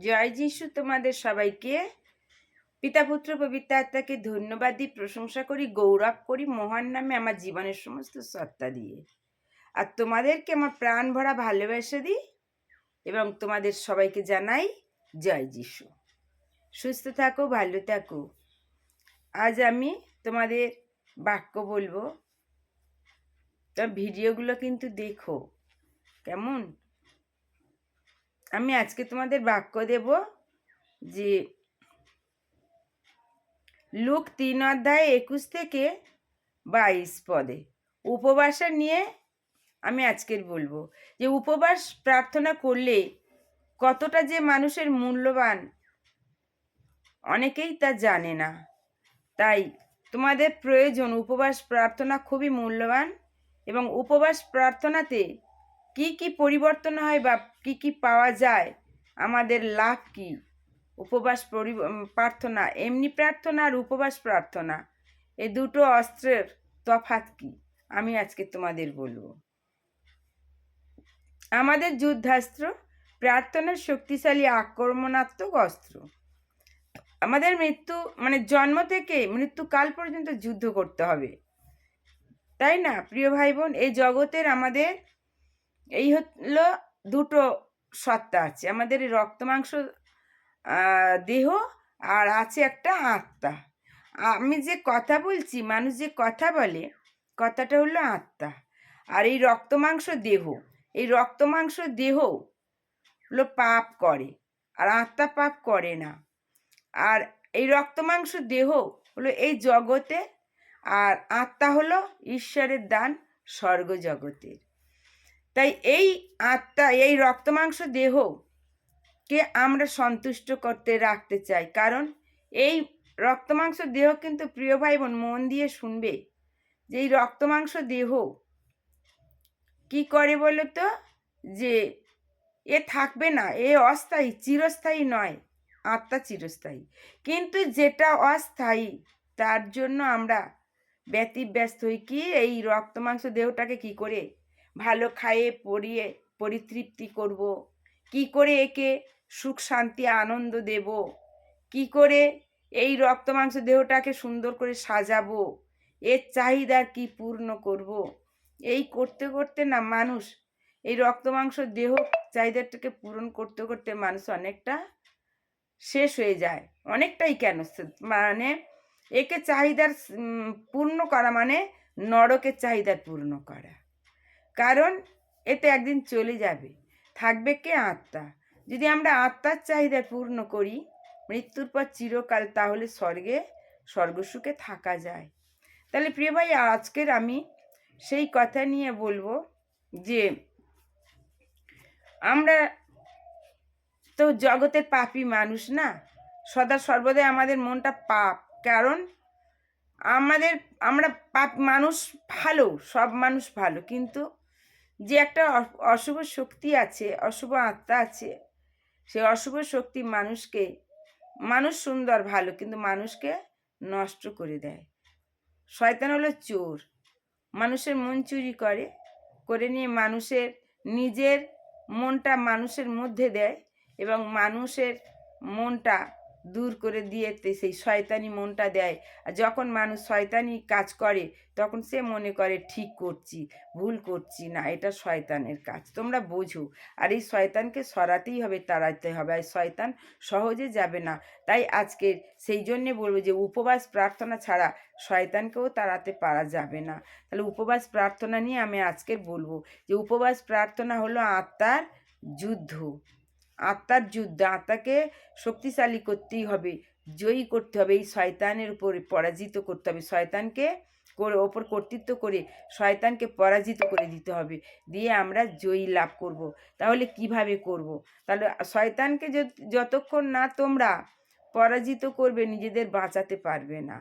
জয় যিশু তোমাদের সবাইকে। পিতা, পুত্র, পবিত্র আত্মাকে ধন্যবাদ দিই, প্রশংসা করি, গৌরব করি, মহান নামে আমার জীবনের সমস্ত সত্তা দিয়ে। আর তোমাদেরকে আমার প্রাণ ভরা ভালোবাসা দিই এবং তোমাদের সবাইকে জানাই জয় যিশু। সুস্থ থাকো, ভালো থাকো। আজ আমি তোমাদের বাক্য বলব ভিডিওগুলো কিন্তু দেখো। কেমন? আমি আজকে তোমাদের বাক্য দেব যে লুক তিন অধ্যায় একুশ থেকে বাইশ পদে। উপবাসা নিয়ে আমি আজকের বলব। যে উপবাস প্রার্থনা করলে কতটা যে মানুষের মূল্যবান অনেকেই তা জানে না। তাই তোমাদের প্রয়োজন উপবাস প্রার্থনা খুবই মূল্যবান এবং উপবাস প্রার্থনাতে কি কি পরিবর্তন হয় বা কি কি পাওয়া যায়? আমাদের লাভ কি? উপবাস পরি প্রার্থনা। এমনি প্রার্থনা আর উপবাস প্রার্থনা। এ দুটো অস্ত্রের তফাৎ কি? আমি আজকে তোমাদের বলব। আমাদের যুদ্ধাস্ত্র প্রার্থনার শক্তিশালী আক্রমণাত্মক অস্ত্র। আমাদের মৃত্যু মানে জন্ম থেকে মৃত্যুকাল পর্যন্ত যুদ্ধ করতে হবে। তাই না, প্রিয় ভাই বোন? এই জগতের আমাদের, এই হলো দুটো সত্তা আছে। আমাদের এই রক্ত, মাংস দেহ আর আছে একটা আত্মা। আমি যে কথা বলছি, মানুষ যে কথা বলে, কথাটা হলো আত্মা। আর এই রক্ত, মাংস, দেহ, এই রক্ত, মাংস, দেহ হলো পাপ করে, আর আত্মা পাপ করে না। আর এই রক্ত, মাংস, দেহ হলো এই জগতে, আর আত্মা হলো ঈশ্বরের দান স্বর্গ জগতের। তাই এই আত্মা, এই রক্তমাংস দেহকে আমরা সন্তুষ্ট করতে রাখতে চাই। কারণ এই রক্তমাংস দেহ কিন্তু প্রিয় ভাই বোন মন দিয়ে শুনবে যে এই রক্তমাংস দেহ কি করে বলো তো যে এ থাকবে না, এ অস্থায়ী, চিরস্থায়ী নয়, আত্মা চিরস্থায়ী। কিন্তু যেটা অস্থায়ী, তার জন্য আমরা ব্যতিব্যস্ত হই কি এই রক্তমাংস দেহটাকে কি করে ভালো খাইয়ে পরিয়ে পরিতৃপ্তি করব। কি করে একে সুখ, শান্তি, আনন্দ দেব? কি করে এই রক্তমাংস দেহটাকে সুন্দর করে সাজাবো? এর চাহিদা কি পূর্ণ করব? এই করতে করতে না মানুষ, এই রক্তমাংস দেহ চাহিদাটাকে পূরণ করতে করতে মানুষ অনেকটা শেষ হয়ে যায়। অনেকটাই কেন? মানে একে চাহিদার পূর্ণ করা মানে নরকের চাহিদার পূর্ণ করা। কারণ এতে একদিন চলে যাবে। থাকবে কে আত্মা? যদি আমরা আত্মার চাহিদা পূর্ণ করি, মৃত্যুর পর চিরকাল তাহলে স্বর্গে, স্বর্গসুখে থাকা যায়। তাহলে প্রিয় ভাই, আজকের আমি সেই কথা নিয়ে বলব যে আমরা তো জগতের পাপি মানুষ না? সদা সর্বদাই আমাদের মনটা পাপ। কারণ আমাদের, আমরা পাপ মানুষ ভালো, সব মানুষ ভালো। কিন্তু যে একটা অশুভ শক্তি আছে, অশুভ আত্মা আছে সেই অশুভ শক্তি মানুষকে, মানুষ সুন্দর, ভালো, কিন্তু মানুষকে নষ্ট করে দেয়। শয়তান হলো চোর। মানুষের মন চুরি করে করে নিয়ে মানুষের নিজের মনটা মানুষের মধ্যে দেয় এবং মানুষের মনটা দূর করে দিয়েতে সেই শয়তানি মনটা দেয়। আর যখন মানুষ শয়তানি কাজ করে, তখন সে মনে করে, ঠিক করছি, ভুল করছি না, এটা শয়তানের কাজ। তোমরা বোঝো। আর এই শয়তানকে সরাতেই হবে তাড়াতে হবে। আর শয়তান সহজে যাবে না। তাই আজকের সেই জন্যে বলব যে, উপবাস প্রার্থনা ছাড়া শয়তানকেও তাড়াতে পারা যাবে না। তাহলে উপবাস প্রার্থনা নিয়ে আমি আজকের বলব যে, উপবাস প্রার্থনা হলো আত্মার যুদ্ধ। আত্মার যুদ্ধ আত্মাকে শক্তিশালী করতেই হবে, জয়ী করতে হবে, এই শয়তানের উপরে পরাজিত করতে হবে, শয়তানকে করে, ওপর কর্তৃত্ব করে শয়তানকে পরাজিত করে দিতে হবে, দিয়ে আমরা জয়ী লাভ করব। তাহলে কীভাবে করব। তাহলে শয়তানকে যতক্ষণ না তোমরা পরাজিত করবে, নিজেদের বাঁচাতে পারবে না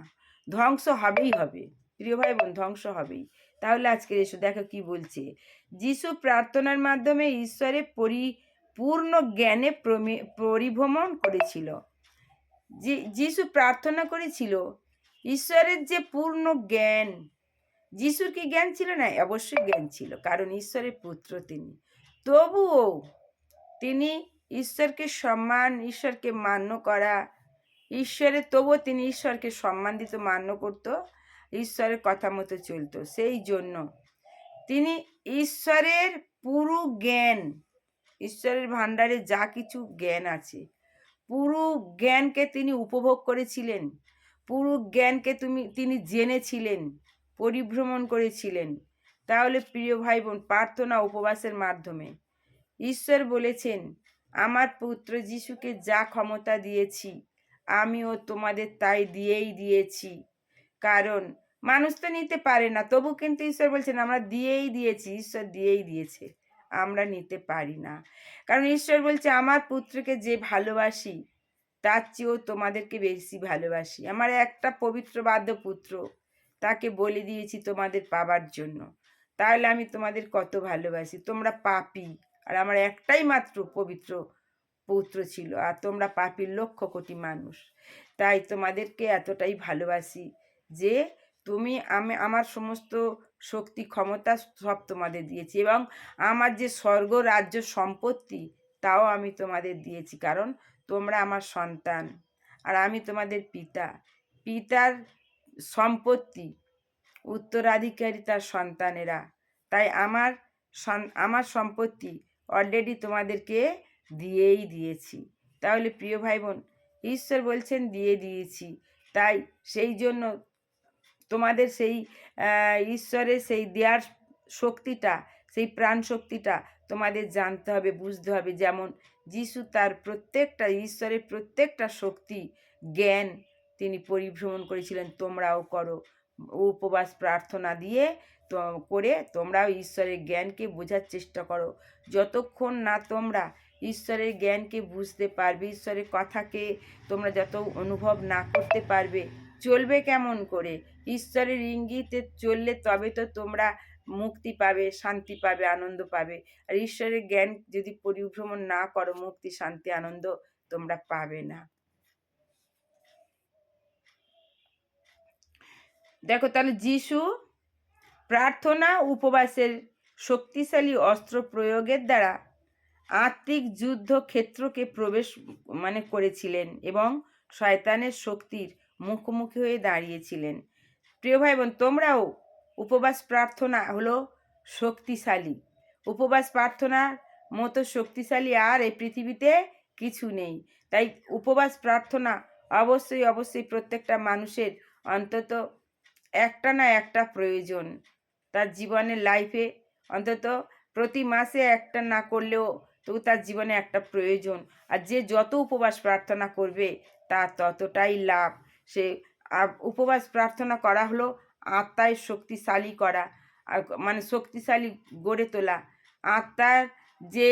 ধ্বংস হবেই হবে প্রিয় ভাই বোন ধ্বংস হবেই তাহলে আজকে এসো দেখো কি বলছে যিশু প্রার্থনার মাধ্যমে ঈশ্বরের পরি পূর্ণ জ্ঞানে পরিভ্রমণ করেছিল। যে, যিশু প্রার্থনা করেছিল, ঈশ্বরের যে পূর্ণ জ্ঞান, যিশুর কি জ্ঞান ছিল না? অবশ্যই জ্ঞান ছিল, কারণ ঈশ্বরের পুত্র তিনি। তবুও তিনি ঈশ্বরকে সম্মান, ঈশ্বরকে মান্য করা, ঈশ্বরের, তবুও তিনি ঈশ্বরকে সম্মান দিত মান্য করত, ঈশ্বরের কথা মতো চলতো। সেই জন্য তিনি ঈশ্বরের পুরো জ্ঞান ঈশ্বরের ভাণ্ডারে যা কিছু জ্ঞান আছে। পুরো জ্ঞানকে তিনি উপভোগ করেছিলেন। পুরো জ্ঞানকে তুমি, তিনি জেনেছিলেন, পরিভ্রমণ করেছিলেন। তাহলে প্রিয় ভাই বোন প্রার্থনা উপবাসের মাধ্যমে। ঈশ্বর বলেছেন, আমার পুত্র যিশুকে যা ক্ষমতা দিয়েছি, আমিও তোমাদের তাই দিয়েই দিয়েছি। কারণ মানুষ তো নিতে পারে না, তবু কিন্তু ঈশ্বর বলছেন, আমরা দিয়েই দিয়েছি, ঈশ্বর দিয়েই দিয়েছে। আমরা নিতে পারি না। কারণ ঈশ্বর বলছে, আমার পুত্রকে যে ভালোবাসি, তার চেয়েও তোমাদেরকে বেশি ভালোবাসি। আমার একটা পবিত্র বাদ্য পুত্র তাকে বলে দিয়েছি তোমাদের পাবার জন্য। তাহলে আমি তোমাদের কত ভালোবাসি। তোমরা পাপি। আর আমার একটাই মাত্র পবিত্র পুত্র ছিল। আর তোমরা পাপির লক্ষ কোটি মানুষ। তাই তোমাদেরকে এতটাই ভালোবাসি যে তুমি, আমি, আমার সমস্ত শক্তি, ক্ষমতা সব তোমাদের দিয়েছি এবং আমার যে স্বর্গ, রাজ্য, সম্পত্তি, তাও আমি তোমাদের দিয়েছি। কারণ তোমরা আমার সন্তান আর আমি তোমাদের পিতা। পিতার সম্পত্তি উত্তরাধিকারী তার সন্তানেরা। তাই আমার আমার সম্পত্তি অলরেডি তোমাদেরকে দিয়েই দিয়েছি। তাহলে প্রিয় ভাই বোন ঈশ্বর বলছেন, দিয়ে দিয়েছি। তাই সেই জন্য তোমাদের সেই ঈশ্বরের সেই দেওয়ার শক্তিটা, সেই প্রাণ শক্তিটা তোমাদের জানতে হবে, বুঝতে হবে। যেমন যিশু তার প্রত্যেকটা, ঈশ্বরের প্রত্যেকটা শক্তি, জ্ঞান তিনি পরিভ্রমণ করেছিলেন, তোমরাও করো। উপবাস প্রার্থনা দিয়ে তো, করে তোমরাও ঈশ্বরের জ্ঞানকে বোঝার চেষ্টা করো। যতক্ষণ না তোমরা ঈশ্বরের জ্ঞানকে বুঝতে পারবে, ঈশ্বরের কথাকে তোমরা যত অনুভব না করতে পারবে চলবে কেমন করে? ঈশ্বরের ইঙ্গিতে চললে তবে তো তোমরা মুক্তি পাবে, শান্তি পাবে, আনন্দ পাবে। আর ঈশ্বরের জ্ঞান যদি পরিভ্রমণ না করো, মুক্তি, শান্তি, আনন্দ তোমরা পাবে না। দেখো, তাহলে যিশু প্রার্থনা উপবাসের শক্তিশালী অস্ত্র প্রয়োগের দ্বারা আত্মিক যুদ্ধ ক্ষেত্রকে প্রবেশ মানে করেছিলেন এবং শয়তানের শক্তির মুখোমুখি হয়ে দাঁড়িয়েছিলেন। প্রিয় ভাই বোন তোমরাও উপবাস প্রার্থনা হলো শক্তিশালী। উপবাস প্রার্থনার মতো শক্তিশালী আর এই পৃথিবীতে কিছু নেই। তাই উপবাস প্রার্থনা অবশ্যই অবশ্যই প্রত্যেকটা মানুষের অন্তত একটা না একটা প্রয়োজন। তার জীবনের লাইফে অন্তত প্রতি মাসে একটা না করলেও তবু তার জীবনে একটা প্রয়োজন। আর যে যত উপবাস প্রার্থনা করবে, তার ততটাই লাভ। সে উপবাস প্রার্থনা করা হলো, আত্মায় শক্তিশালী করা মানে শক্তিশালী গড়ে তোলা, আত্মার যে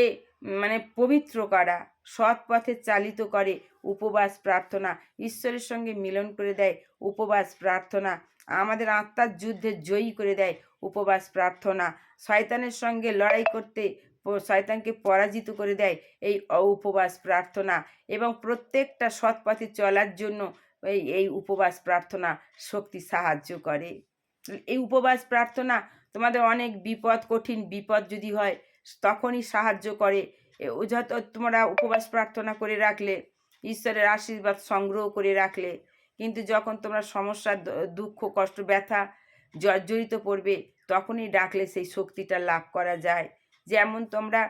মানে পবিত্র করা, সৎ পথে চালিত করে উপবাস প্রার্থনা, ঈশ্বরের সঙ্গে মিলন করে দেয় উপবাস প্রার্থনা, আমাদের আত্মার যুদ্ধে জয়ী করে দেয় উপবাস প্রার্থনা, শয়তানের সঙ্গে লড়াই করতে শয়তানকে পরাজিত করে দেয় এই উপবাস প্রার্থনা, এবং প্রত্যেকটা সৎ পথে চলার জন্য এই এই উপবাস প্রার্থনা শক্তি সাহায্য করে। এই উপবাস প্রার্থনা তোমাদের অনেক বিপদ, কঠিন বিপদ যদি হয়, তখনই সাহায্য করে। যত তোমরা উপবাস প্রার্থনা করে রাখলে, ঈশ্বরের আশীর্বাদ সংগ্রহ করে রাখলে, কিন্তু যখন তোমরা সমস্যা দুঃখ, কষ্ট, ব্যথা, জর্জরিত পড়বে, তখনই ডাকলে সেই শক্তিটা লাভ করা যায়। যেমন তোমরা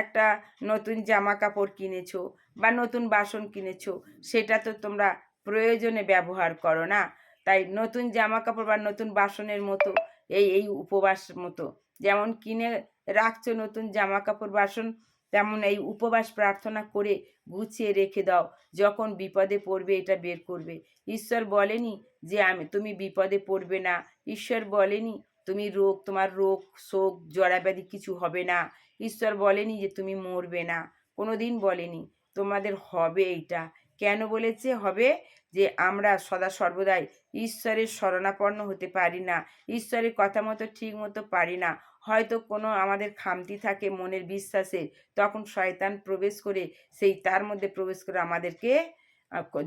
একটা নতুন জামা কাপড় কিনেছো বা নতুন বাসন কিনেছো সেটা তো তোমরা প্রয়োজনে ব্যবহার করো না। তাই নতুন জামা কাপড় বা নতুন বাসনের মতো, এই এই উপবাস মতো, যেমন কিনে রাখছো নতুন জামা কাপড় বাসন, তেমন এই উপবাস প্রার্থনা করে গুছিয়ে রেখে দাও। যখন বিপদে পড়বে এটা বের করবে। ঈশ্বর বলেনি যে আমি, তুমি বিপদে পড়বে না। ঈশ্বর বলেনি তুমি রোগ, তোমার রোগ, শোক জড়াব্যাধি কিছু হবে না। ঈশ্বর বলেনি যে তুমি মরবে না। কোনো দিন বলেনি। তোমাদের হবে এইটা। কেন বলেছে? হবে যে আমরা সদা সর্বদাই ঈশ্বরের শরণাপন্ন হতে পারি না, ঈশ্বরের কথা মতো ঠিক মতো পারি না। হয়তো কোনো আমাদের খামতি থাকে মনের বিশ্বাসে, তখন শয়তান প্রবেশ করে সেই তার মধ্যে প্রবেশ করে আমাদেরকে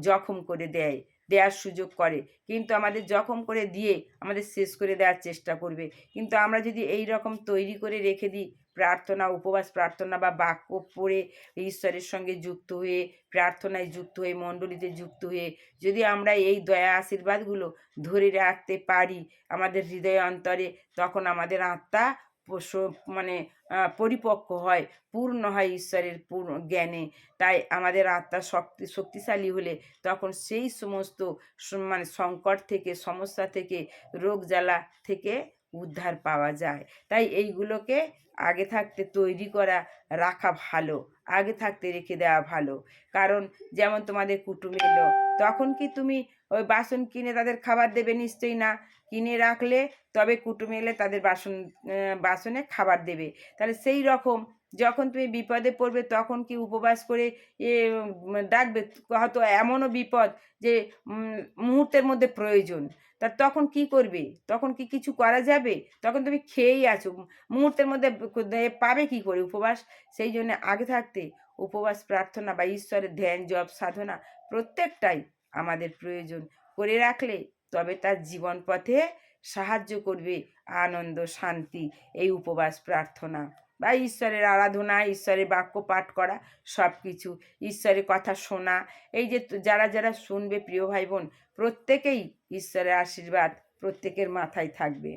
জখম করে দেয়। দেওয়ার সুযোগ করে। কিন্তু আমাদের জখম করে দিয়ে আমাদের শেষ করে দেওয়ার চেষ্টা করবে। কিন্তু আমরা যদি এই রকম তৈরি করে রেখে দিই, প্রার্থনা, উপবাস প্রার্থনা বা বাক্য পড়ে ঈশ্বরের সঙ্গে যুক্ত হয়ে, প্রার্থনায় যুক্ত হয়ে, মণ্ডলীতে যুক্ত হয়ে যদি আমরা এই দয়া আশীর্বাদগুলো ধরে রাখতে পারি আমাদের হৃদয় অন্তরে, তখন আমাদের আত্মা মানে পরিপক্ক হয়, পূর্ণ হয় ঈশ্বরের পূর্ণ জ্ঞানে। তাই আমাদের আত্মা শক্তি, শক্তিশালী হলে তখন সেই সমস্ত মানে সংকট থেকে, সমস্যা থেকে, রোগ জ্বালা থেকে উদ্ধার পাওয়া যায়। তাই এইগুলোকে আগে থাকতে তৈরি করা, রাখা ভালো, আগে থাকতে রেখে দেওয়া ভালো। কারণ, যেমন তোমাদের কুটুম এলো, তখন কি তুমি ওই বাসন কিনে তাদের খাবার দেবে নিশ্চয়ই না। কিনে রাখলে তবে কুটুম এলে তাদের বাসন বাসনে খাবার দেবে। তাহলে সেই রকম যখন তুমি বিপদে পড়বে তখন কি উপবাস করে, এ ডাকবে? হয়তো এমনও বিপদ যে মুহূর্তের মধ্যে প্রয়োজন। তা তখন কি করবে? তখন কি কিছু করা যাবে? তখন তুমি খেয়েই আছো। মুহূর্তের মধ্যে পাবে কি করে উপবাস? সেই জন্য আগে থাকতে উপবাস, প্রার্থনা বা ঈশ্বরের ধ্যান, জপ, সাধনা প্রত্যেকটাই আমাদের প্রয়োজন করে রাখলে তবে তার জীবন পথে সাহায্য করবে আনন্দ, শান্তি, এই উপবাস, প্রার্থনা বা ঈশ্বরের আরাধনা, ঈশ্বরের বাক্য পাঠ করা সব কিছু ঈশ্বরের কথা শোনা, এই যে যারা যারা শুনবে প্রিয় ভাই বোন প্রত্যেকেই ঈশ্বরের আশীর্বাদ প্রত্যেকের মাথায় থাকবে।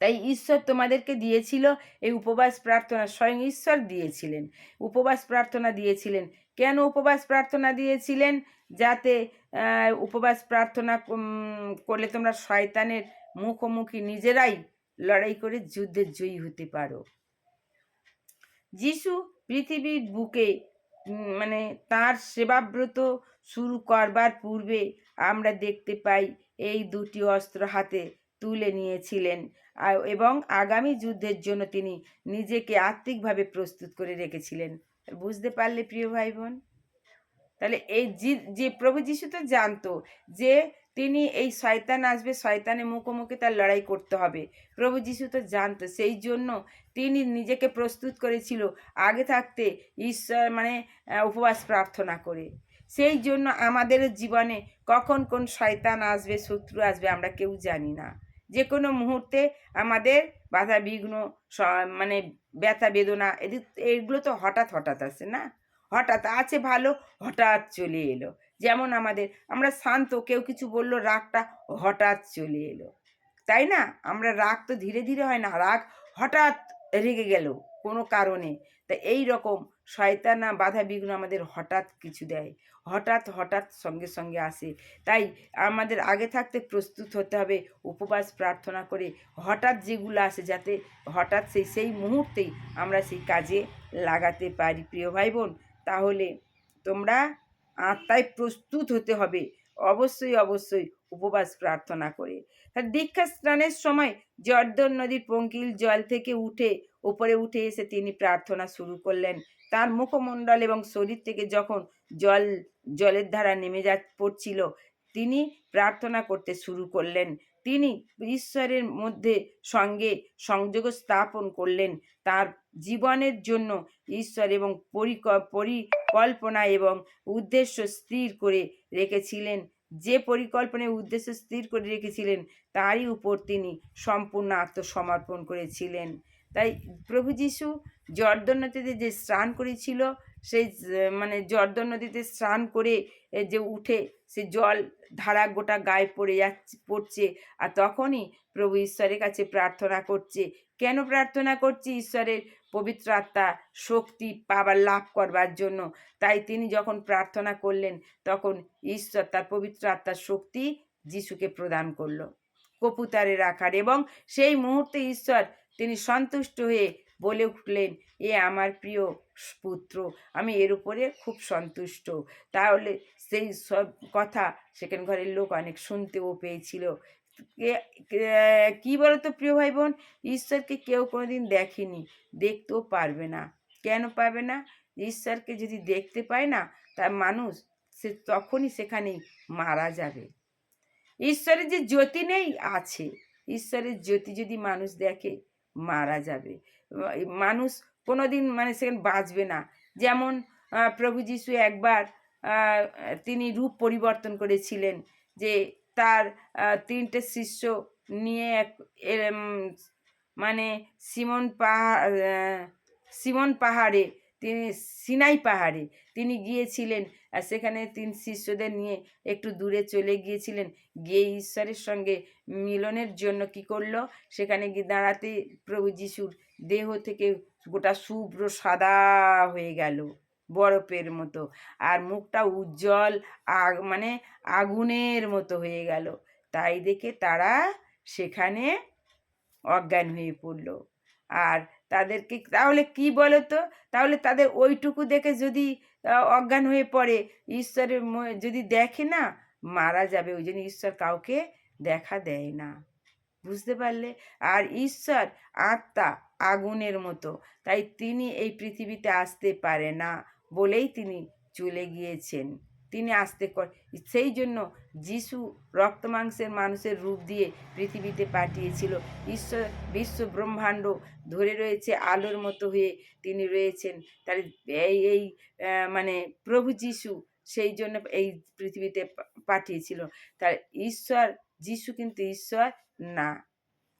তাই ঈশ্বর তোমাদেরকে দিয়েছিল এই উপবাস প্রার্থনা, স্বয়ং ঈশ্বর দিয়েছিলেন। উপবাস প্রার্থনা দিয়েছিলেন কেন উপবাস প্রার্থনা দিয়েছিলেন? যাতে উপবাস প্রার্থনা করলে তোমরা শয়তানের মুখোমুখি নিজেরাই লড়াই করে যুদ্ধে জয়ী হতে পারো। যিশু পৃথিবীর বুকে মানে তার সেবাব্রত শুরু করবার পূর্বে আমরা দেখতে পাই, এই দুটি অস্ত্র হাতে তুলে নিয়েছিলেন। এবং আগামী যুদ্ধের জন্য তিনি নিজেকে আত্মিকভাবে প্রস্তুত করে রেখেছিলেন। বুঝতে পারলে প্রিয় ভাই বোন তাহলে এই যে- প্রভু যিশু তো জানতো যে তিনি এই শয়তান আসবে, শয়তানের মুখোমুখি তার লড়াই করতে হবে। প্রভু যিশু তো জানতো, সেই জন্য তিনি নিজেকে প্রস্তুত করেছিল আগে থাকতে ঈশ্বর মানে উপবাস প্রার্থনা করে। সেই জন্য আমাদের জীবনে কখন কোন শয়তান আসবে, শত্রু আসবে আমরা কেউ জানি না। যে কোনো মুহূর্তে আমাদের বাধা বিঘ্ন মানে ব্যথা বেদনা, এদিক এগুলো তো হঠাৎ হঠাৎ আসে, না? হঠাৎ আছে ভালো, হঠাৎ চলে এলো। যেমন আমাদের, আমরা শান্ত, কেউ কিছু বলল, রাগটা হঠাৎ চলে এলো। তাই না? আমরা রাগ তো ধীরে ধীরে হয় না, রাগ হঠাৎ রেগে গেল। কোনো কারণে। তা এই রকম শয়তানা বাধা বিঘ্ন আমাদের হঠাৎ কিছু দেয়। হঠাৎ হঠাৎ সঙ্গে সঙ্গে আসে। তাই আমাদের আগে থাকতে প্রস্তুত হতে হবে, উপবাস, প্রার্থনা করে হঠাৎ যেগুলো আসে যাতে হঠাৎ সেই সেই মুহূর্তেই আমরা সেই কাজে লাগাতে পারি। প্রিয় ভাই বোন তাহলে তোমরা আত্মায় প্রস্তুত হতে হবে। অবশ্যই অবশ্যই উপবাস প্রার্থনা করে। দীক্ষা স্নানের সময় জর্দন নদীর পঙ্কিল জল থেকে উঠে, উপরে উঠে এসে তিনি প্রার্থনা শুরু করলেন। তার মুখমণ্ডল এবং শরীর থেকে যখন জল, জলের ধারা নেমে যা, পড়ছিল, তিনি প্রার্থনা করতে শুরু করলেন। তিনি ঈশ্বরের মধ্যে সঙ্গে সংযোগ স্থাপন করলেন। তার জীবনের জন্য ঈশ্বর এবং পরিক- পরিকল্পনা এবং উদ্দেশ্য স্থির করে রেখেছিলেন। যে পরিকল্পনায় উদ্দেশ্য স্থির করে রেখেছিলেন, তারই উপর তিনি সম্পূর্ণ আত্মসমর্পণ করেছিলেন। তাই প্রভু যিশু জর্দন নদীতে যে স্নান করেছিল, সেই মানে জর্দন নদীতে স্নান করে যে উঠে সে জল ধারা গোটা গায়ে পড়ে যাচ্ছে, পড়ছে। আর তখনই প্রভু ঈশ্বরের কাছে প্রার্থনা করছে। কেন প্রার্থনা করছে? ঈশ্বরের পবিত্র আত্মা শক্তি পাবার লাভ করবার জন্য। তাই তিনি যখন প্রার্থনা করলেন, তখন ঈশ্বর তার পবিত্র আত্মার শক্তি যিশুকে প্রদান করল। কপুতারের আকার এবং সেই মুহূর্তে ঈশ্বর তিনি সন্তুষ্ট হয়ে বলে উঠলেন, এ আমার প্রিয় পুত্র, আমি এর উপরে খুব সন্তুষ্ট। তাহলে সেই সব কথা সেখানে ঘরের লোক অনেক শুনতেও পেয়েছিল। কে- বলতো প্রিয় ভাই বোন ঈশ্বরকে কেউ কোনোদিন দেখেনি, দেখতেও পারবে না। কেন পাবে না? ঈশ্বরকে যদি দেখতে পায় না তার মানুষ সে তখনই সেখানেই মারা যাবে। ঈশ্বরের যে জ্যোতি নেই, আছে। ঈশ্বরের জ্যোতি যদি মানুষ দেখে, মারা যাবে। মানুষ কোনোদিন মানে সেখানে বাঁচবে না। যেমন প্রভু যিশু একবার তিনি রূপ পরিবর্তন করেছিলেন যে তার তিনটে শিষ্য নিয়ে এক মানে সিমন পাহাড় সিমন পাহাড়ে, তিনি সিনাই পাহাড়ে, তিনি গিয়েছিলেন। আর সেখানে তিন শিষ্যদের নিয়ে একটু দূরে চলে গিয়েছিলেন। গিয়ে ঈশ্বরের সঙ্গে মিলনের জন্য কি করল? সেখানে গিয়ে দাঁড়াতে প্রভু যিশুর দেহ থেকে গোটা শুভ্র সাদা হয়ে গেল। বরফের মতো। আর মুখটা উজ্জ্বল আগ মানে আগুনের মতো হয়ে গেল। তাই দেখে তারা সেখানে অজ্ঞান হয়ে পড়ল। আর তাদেরকে তাহলে কি বলো তো তাহলে তাদের ওইটুকু দেখে যদি অজ্ঞান হয়ে পড়ে, ঈশ্বরের যদি দেখে না, মারা যাবে। ওই জন্য ঈশ্বর কাউকে দেখা দেয় না। বুঝতে পারলে? আর ঈশ্বর আত্মা আগুনের মতো। তাই তিনি এই পৃথিবীতে আসতে পারে না। বলেই তিনি চলে গিয়েছেন। তিনি আসতে সেই জন্য যিশু রক্ত মাংসের মানুষের রূপ দিয়ে পৃথিবীতে পাঠিয়েছিল। ঈশ্বর বিশ্ব ব্রহ্মাণ্ড ধরে রয়েছে, আলোর মতো হয়ে তিনি রয়েছেন। তার এই এই মানে প্রভু যিশু সেই জন্য এই পৃথিবীতে পাঠিয়েছিল। তার ঈশ্বর, যিশু কিন্তু ঈশ্বর না।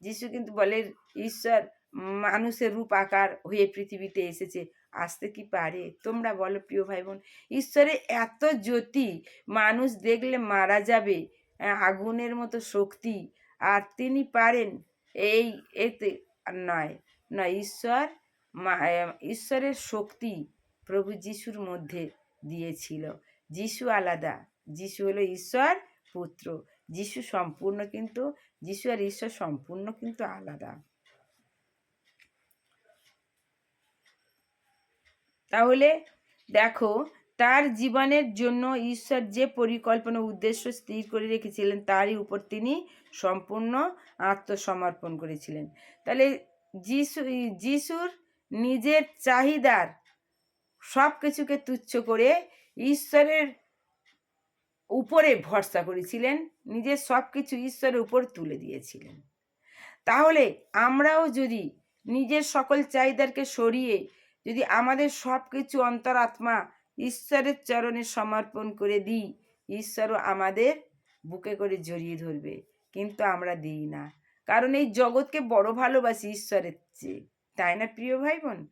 যিশু কিন্তু বলে, ঈশ্বর মানুষের রূপ আকার হয়ে পৃথিবীতে এসেছে। আসতে কি পারে? তোমরা বলো প্রিয় ভাই বোন ঈশ্বরের এত জ্যোতি, মানুষ দেখলে মারা যাবে আগুনের মতো শক্তি। আর তিনি পারেন এই এতে নয় নয়, ঈশ্বর ঈশ্বরের শক্তি প্রভু যিশুর মধ্যে দিয়েছিল। যিশু আলাদা, যিশু হলো ঈশ্বর পুত্র। যিশু সম্পূর্ণ কিন্তু, যিশু আর ঈশ্বর সম্পূর্ণ কিন্তু আলাদা। তাহলে দেখো, তার জীবনের জন্য ঈশ্বর যে পরিকল্পনা উদ্দেশ্য স্থির করে রেখেছিলেন, তারই উপর তিনি সম্পূর্ণ আত্মসমর্পণ করেছিলেন। তাহলে যিশু যিশুর নিজের চাহিদার সব কিছুকে তুচ্ছ করে ঈশ্বরের উপরে ভরসা করেছিলেন, নিজের সব কিছু ঈশ্বরের উপর তুলে দিয়েছিলেন। তাহলে আমরাও যদি নিজের সকল চাহিদাকে সরিয়ে যদি আমাদের সব কিছু অন্তরাত্মা ঈশ্বরের চরণে সমর্পণ করে দিই, ঈশ্বরও আমাদের বুকে করে জড়িয়ে ধরবে, কিন্তু আমরা দিই না। কারণ এই জগৎকে বড় ভালোবাসি ঈশ্বরের চেয়ে, তাই না প্রিয় ভাই বোন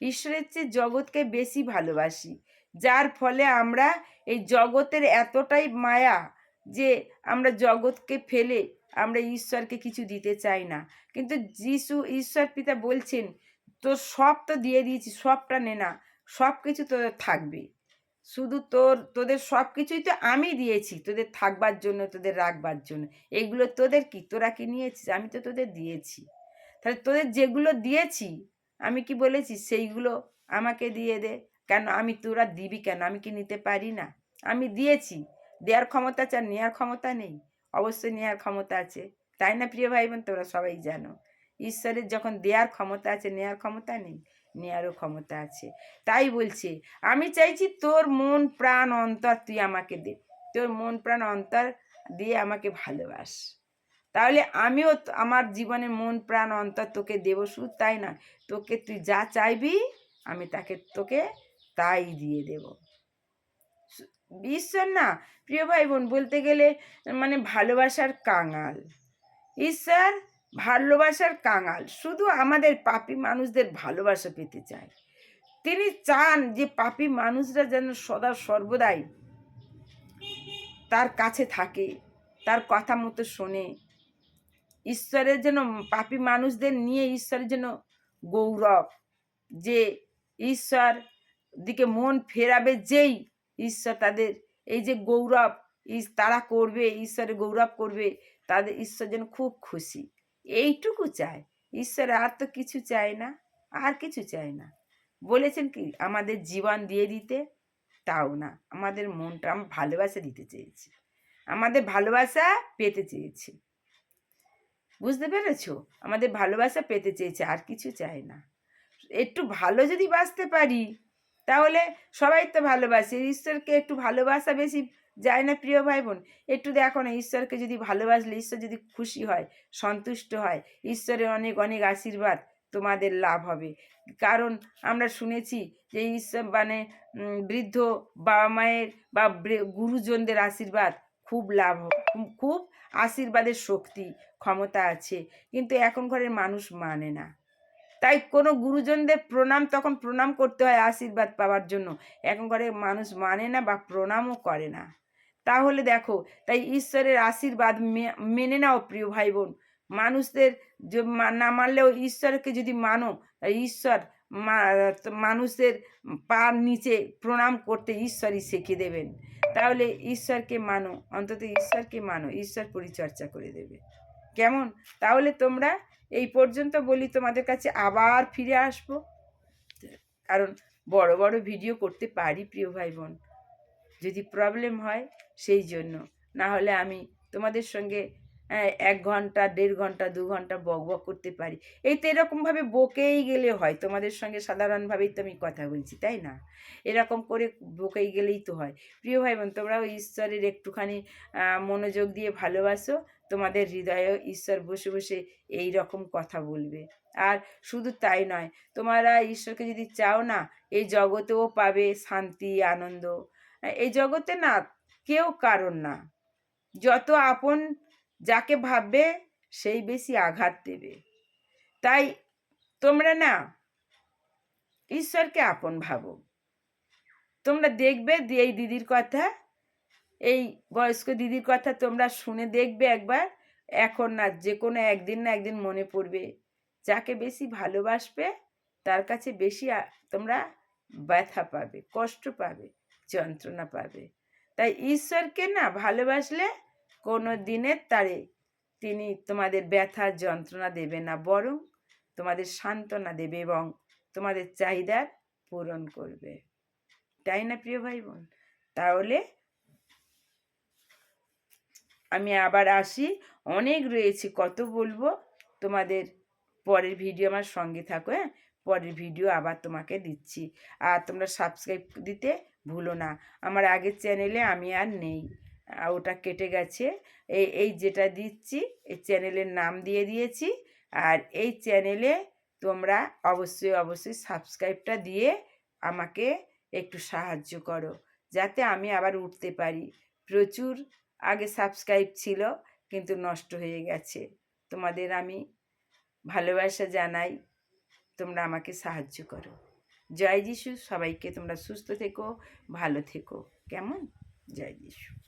ঈশ্বরের চেয়ে জগৎকে বেশি ভালোবাসি, যার ফলে আমরা এই জগতের এতটাই মায়া যে আমরা জগৎকে ফেলে আমরা ঈশ্বরকে কিছু দিতে চাই না। কিন্তু যিশু, ঈশ্বর পিতা বলছেন তো সব তো দিয়ে দিয়েছি, সবটা নে না সব কিছু তোদের থাকবে। শুধু তোর, তোদের সব কিছুই তো আমি দিয়েছি, তোদের থাকবার জন্য, তোদের রাখবার জন্য। এগুলো তোদের কি? তোরা কি নিয়েছিস? আমি তো তোদের দিয়েছি। তাহলে তোদের যেগুলো দিয়েছি, আমি কি বলেছি? সেইগুলো আমাকে দিয়ে দে। কেন আমি তোরা দিবি কেন? আমি কি নিতে পারি না? আমি দিয়েছি। দেওয়ার ক্ষমতা আছে আর নেওয়ার ক্ষমতা নেই। অবশ্যই নেওয়ার ক্ষমতা আছে। তাই না প্রিয় ভাই বোন তোমরা সবাই জানো। ঈশ্বরের যখন দেওয়ার ক্ষমতা আছে নেওয়ার ক্ষমতা নেই নেওয়ারও ক্ষমতা আছে। তাই বলছে, আমি চাইছি তোর মন, প্রাণ, অন্তর তুই আমাকে দে। তোর মন, প্রাণ, অন্তর দিয়ে আমাকে ভালোবাস। তাহলে আমিও আমার জীবনে মন, প্রাণ, অন্তর তোকে দেব শুধু তাই না তোকে তুই যা চাইবি, আমি তাকে, তোকে তাই দিয়ে দেব। ঈশ্বর না, প্রিয় ভাই বোন, বলতে গেলে মানে ভালোবাসার কাঙাল। ঈশ্বর ভালোবাসার কাঙাল। শুধু আমাদের পাপি মানুষদের ভালোবাসা পেতে চায়। তিনি চান যে পাপি মানুষরা যেন সদা সর্বদাই তার কাছে থাকে, তার কথা মতো শোনে। ঈশ্বরের যেন, পাপি মানুষদের নিয়ে ঈশ্বরের জন্য গৌরব, যে ঈশ্বর দিকে মন ফেরাবে, যেই ঈশ্বর তাদের, এই যে গৌরব তারা করবে, ঈশ্বরের গৌরব করবে, তাদের ঈশ্বর যেন খুব খুশি। এইটুকু চায়। ঈশ্বর আর তো কিছু চায় না, আর কিছু চায় না। বলেছেন কি, আমাদের জীবন দিয়ে দিতে, তাও না। আমাদের মনটা ভালোবাসা দিতে চেয়েছি। আমাদের ভালোবাসা পেতে চেয়েছি। বুঝতে পেরেছ? আমাদের ভালোবাসা পেতে চেয়েছে, আর কিছু চায় না। একটু ভালো যদি বাঁচতে পারি, তাহলে সবাই তো ভালোবাসে। ঈশ্বরকে একটু ভালোবাসা বেশি যায় না প্রিয় ভাই বোন একটু দেখো না, ঈশ্বরকে যদি ভালোবাসলে, ঈশ্বর যদি খুশি হয়, সন্তুষ্ট হয়, ঈশ্বরের অনেক অনেক আশীর্বাদ তোমাদের লাভ হবে। কারণ আমরা শুনেছি যে ঈশ্বর মানে বৃদ্ধ বাবা মায়ের বা গুরুজনদের আশীর্বাদ খুব লাভ খুব- আশীর্বাদের শক্তি, ক্ষমতা আছে। কিন্তু এখন ঘরের মানুষ মানে না। তাই কোনো গুরুজনদের প্রণাম, তখন প্রণাম করতে হয় আশীর্বাদ পাওয়ার জন্য। এখন ঘরে মানুষ মানে না বা প্রণামও করে না। তাহলে দেখো, তাই ঈশ্বরের আশীর্বাদ মেনে নাও প্রিয় ভাই বোন মানুষদের না মানলেও ঈশ্বরকে যদি মানো, তাই ঈশ্বর মানুষের পার নিচে প্রণাম করতে ঈশ্বরই শিখিয়ে দেবেন। তাহলে ঈশ্বরকে মানো, অন্তত ঈশ্বরকে মানো, ঈশ্বর পরিচর্যা করে দেবে। কেমন? তাহলে তোমরা এই পর্যন্ত বলি, তোমাদের কাছে আবার ফিরে আসব। কারণ বড় বড় ভিডিও করতে পারি প্রিয় ভাই বোন যদি প্রবলেম হয় সেই জন্য। না হলে আমি তোমাদের সঙ্গে এক ঘণ্টা, দেড় ঘণ্টা, দু ঘণ্টা বক বক করতে পারি। এই তো এরকমভাবে বকেই গেলে হয়। তোমাদের সঙ্গে সাধারণভাবেই তো আমি কথা বলছি, তাই না? এরকম করে বকেই গেলেই তো হয়। প্রিয় ভাই বোন তোমরাও ঈশ্বরের একটুখানি মনোযোগ দিয়ে ভালোবাসো। তোমাদের হৃদয়েও ঈশ্বর বসে বসে এই রকম কথা বলবে। আর শুধু তাই নয়, তোমরা ঈশ্বরকে যদি চাও না, এই জগতেও পাবে শান্তি, আনন্দ। এই জগতে না কেউ কারণ না। যত আপন যাকে ভাববে, সেই বেশি আঘাত দেবে। তাই তোমরা না, ঈশ্বরকে আপন ভাবো। তোমরা দেখবে এই দিদির কথা, এই বয়স্ক দিদির কথা তোমরা শুনে দেখবে একবার। এখন না, যে কোনো একদিন না একদিন মনে পড়বে। যাকে বেশি ভালোবাসবে, তার কাছে বেশি তোমরা ব্যথা পাবে, কষ্ট পাবে, যন্ত্রণা পাবে। তাই ঈশ্বরকে না ভালোবাসলে কোনো দিনের তারে তিনি তোমাদের ব্যথা যন্ত্রণা দেবে না, বরং তোমাদের সান্ত্বনা দেবে এবং তোমাদের চাহিদার পূরণ করবে। তাই না, প্রিয় ভাই বোন তাহলে আমি আবার আসি। অনেক রয়েছে, কত বলব? তোমাদের পরের ভিডিও আমার সঙ্গে থাকো হ্যাঁ? পরের ভিডিও আবার তোমাকে দিচ্ছি। আর তোমরা সাবস্ক্রাইব দিতে ভুলো না। আমার আগের চ্যানেলে আমি আর নেই। ওটা কেটে গেছে। এই এই যেটা দিচ্ছি, এই চ্যানেলের নাম দিয়ে দিয়েছি। আর এই চ্যানেলে তোমরা অবশ্যই অবশ্যই সাবস্ক্রাইবটা দিয়ে আমাকে একটু সাহায্য করো, যাতে আমি আবার উঠতে পারি। প্রচুর আগে সাবস্ক্রাইব ছিল, কিন্তু নষ্ট হয়ে গেছে। তোমাদের আমি ভালোবাসা জানাই। তোমরা আমাকে সাহায্য করো। জয় যিশু সবাইকে তোমরা সুস্থ থেকো ভালো থেকো। কেমন? জয় যিশু।